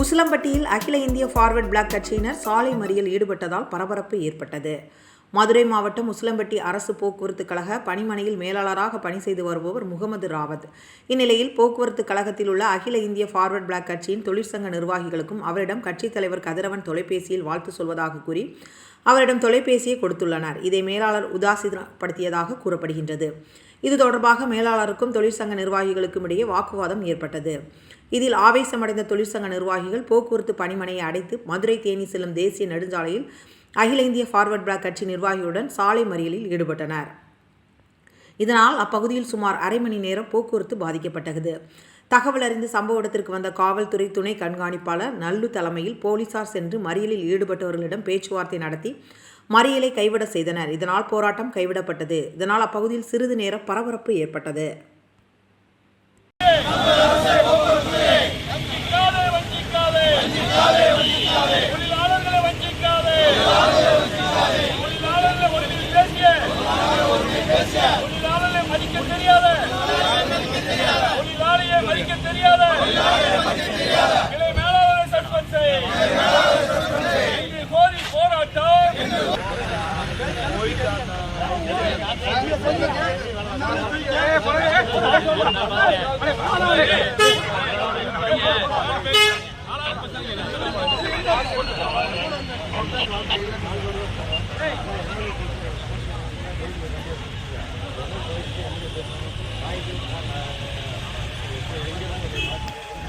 உசிலம்பட்டியில் அகில இந்திய forward black கட்சியினர் சாலை மறியல் ஈடுபட்டதால் பரபரப்பு ஏற்பட்டது. மதுரை மாவட்டம் உசிலம்பட்டி அரசு போக்குவரத்து கழக பணிமனையில் மேலாளராக பணி செய்து வருபவர் முகமது ராவத். இந்நிலையில் போக்குவரத்து கழகத்தில் உள்ள அகில இந்திய ஃபார்வர்ட் பிளாக் கட்சியின் தொழிற்சங்க நிர்வாகிகளுக்கும் அவரிடம் கட்சித் தலைவர் கதிரவன் தொலைபேசியில் வாழ்த்து சொல்வதாக கூறி அவரிடம் தொலைபேசியை கொடுத்துள்ளனர். இதை மேலாளர் உதாசீனப்படுத்தியதாக கூறப்படுகின்றது. இது தொடர்பாக மேலாளருக்கும் தொழிற்சங்க நிர்வாகிகளுக்கும் இடையே வாக்குவாதம் ஏற்பட்டது. இதில் ஆவேசமடைந்த தொழிற்சங்க நிர்வாகிகள் போக்குவரத்து பணிமனையை அடைத்து மதுரை தேனி செல்லும் தேசிய நெடுஞ்சாலையில் அகில இந்திய ஃபார்வர்ட் பிளாக் கட்சி நிர்வாகியுடன் சாலை மறியலில் ஈடுபட்டனர். இதனால் அப்பகுதியில் சுமார் அரை மணி நேரம் போக்குவரத்து பாதிக்கப்பட்டது. தகவல் அறிந்து சம்பவ இடத்திற்கு வந்த காவல்துறை துணை கண்காணிப்பாளர் நல்லு தலைமையில் போலீசார் சென்று மறியலில் ஈடுபட்டவர்களிடம் பேச்சுவார்த்தை நடத்தி மறியலை கைவிட செய்தனர். இதனால் போராட்டம் கைவிடப்பட்டது. இதனால் அப்பகுதியில் சிறிது நேரம் பரபரப்பு ஏற்பட்டது. தெரியாத. கிளை மேலாளரை சஸ்பென்ஸை போராட்டம்.